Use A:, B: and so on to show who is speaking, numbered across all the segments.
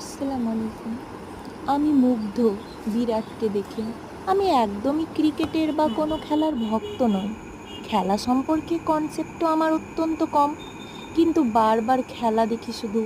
A: আসসালামু আলাইকুম। আমি মুগ্ধ বিরাটকে দেখে। আমি একদমই ক্রিকেটের বা কোনো খেলার ভক্ত নই। খেলা সম্পর্কে কনসেপ্টও আমার অত্যন্ত কম। কিন্তু বারবার খেলা দেখি শুধু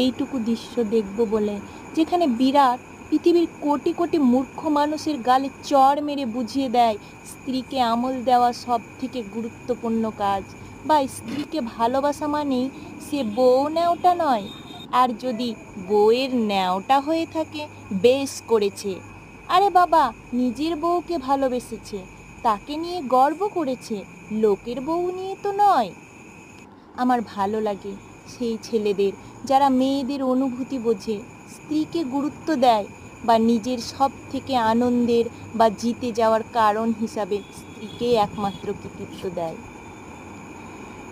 A: এইটুকু দৃশ্য দেখব বলে, যেখানে বিরাট পৃথিবীর কোটি কোটি মূর্খ মানুষের গালে চড় মেরে বুঝিয়ে দেয় স্ত্রীকে আমল দেওয়া সব থেকে গুরুত্বপূর্ণ কাজ। বা স্ত্রীকে ভালোবাসা মানেই সে বউ নেওটা নয়। আর যদি বউয়ের ন্যাওটা হয়ে থাকে, বেশ করেছে। আরে বাবা, নিজের বউকে ভালোবেসেছে। তাকে নিয়ে গর্ব করেছে। লোকের বউ নিয়ে তো নয়। আমার ভালো লাগে সেই ছেলেদের যারা মেয়েদের অনুভূতি বোঝে, স্ত্রীকে গুরুত্ব দেয় বা নিজের সব থেকে আনন্দের বা জিতে যাওয়ার কারণ হিসাবে স্ত্রীকে একমাত্র কৃতিত্ব দেয়।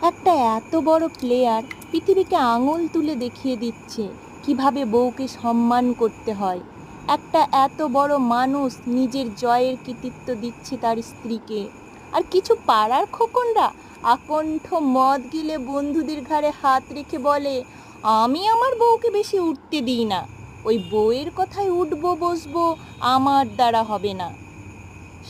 A: একটা এত বড় প্লেয়ার পৃথিবীকে আঙুল তুলে দেখিয়ে দিচ্ছে কীভাবে বউকে সম্মান করতে হয়। একটা এত বড় মানুষ নিজের জয়ের কৃতিত্ব দিচ্ছে তার স্ত্রীকে। আর কিছু পাড়ার খোকনরা আকণ্ঠ মদ গিলে বন্ধুদের ঘাড়ে হাত রেখে বলে, আমি আমার বউকে বেশি উঠতে দিই না। ওই বউয়ের কথায় উঠবো, বসবো আমার দ্বারা হবে না।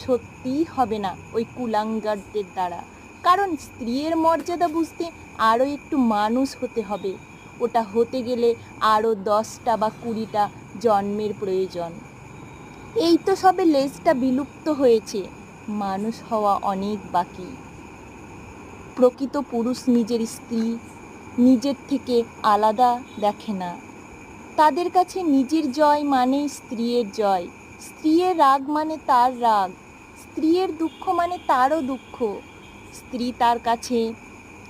A: সত্যিই হবে না ওই কুলাঙ্গারদের দ্বারা। কারণ স্ত্রীর মর্যাদা বুঝতে আরও একটু মানুষ হতে হবে। ওটা হতে গেলে আরও দশটা বা কুড়িটা জন্মের প্রয়োজন। এই তো সবে লেজটা বিলুপ্ত হয়েছে। মানুষ হওয়া অনেক বাকি। প্রকৃত পুরুষ নিজের স্ত্রী নিজের থেকে আলাদা দেখে না। তাদের কাছে নিজের জয় মানেই স্ত্রীর জয়। স্ত্রীর রাগ মানে তার রাগ। স্ত্রীর দুঃখ মানে তারও দুঃখ। স্ত্রী তার কাছে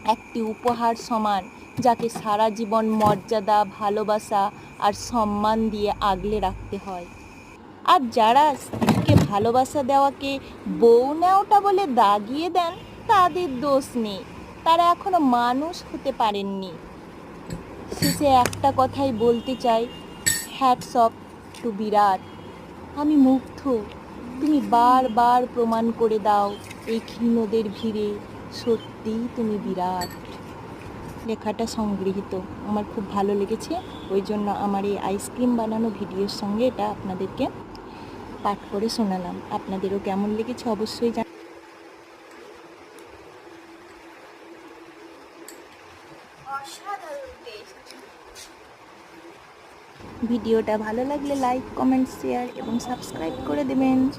A: একটি উপহার সমান, যাকে সারা জীবন মর্যাদা, ভালোবাসা আর সম্মান দিয়ে আগলে রাখতে হয়। আর যারা স্ত্রীকে ভালোবাসা দেওয়াকে বউ নেওয়াটা বলে দাগিয়ে দেন, তাদের দোষ নেই। তারা এখনও মানুষ হতে পারেননি। শেষে একটা কথাই বলতে চাই হ্যাটস অফ টু বিরাট। আমি মুগ্ধ। তুমি বারবার প্রমাণ করে দাও এই ক্ষীণদের ভিড়ে সত্যিই তুমি বিরাট। লেখাটা সংগৃহীত। আমার খুব ভালো লেগেছে, ওই জন্য আমার এই আইসক্রিম বানানো ভিডিওর সঙ্গে এটা আপনাদেরকে পাঠ করে শোনালাম। আপনাদেরও কেমন লেগেছে অবশ্যই জান ভিডিওটা ভালো লাগলে লাইক কমেন্ট শেয়ার এবং সাবস্ক্রাইব করে দেবেন।